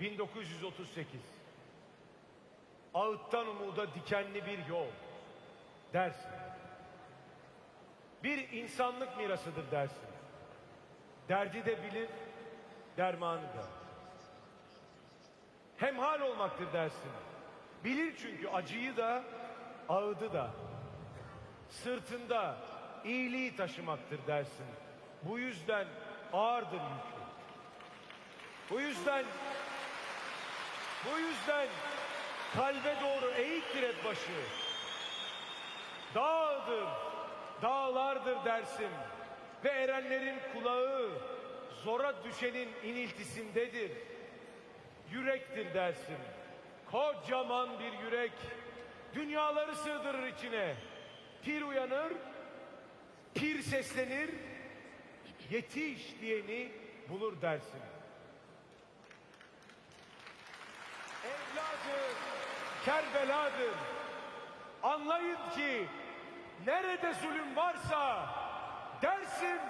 1938 Ağıttan umuda dikenli bir yol dersin. Bir insanlık mirasıdır dersin. Derdi de bilir, dermanı da. Hemhal olmaktır dersin. Bilir çünkü acıyı da, ağıdı da. Sırtında iyiliği taşımaktır dersin. Bu yüzden ağırdır yükü. Bu yüzden bu yüzden kalbe doğru eğiktir hep başı. Dağdır, dağlardır dersin. Ve erenlerin kulağı zora düşenin iniltisindedir. Yürektir dersin. Kocaman bir yürek dünyaları sığdırır içine. Pir uyanır, pir seslenir, yetiş diyeni bulur dersin. Evladı Kerbeladır. Anlayın ki nerede zulüm varsa oraları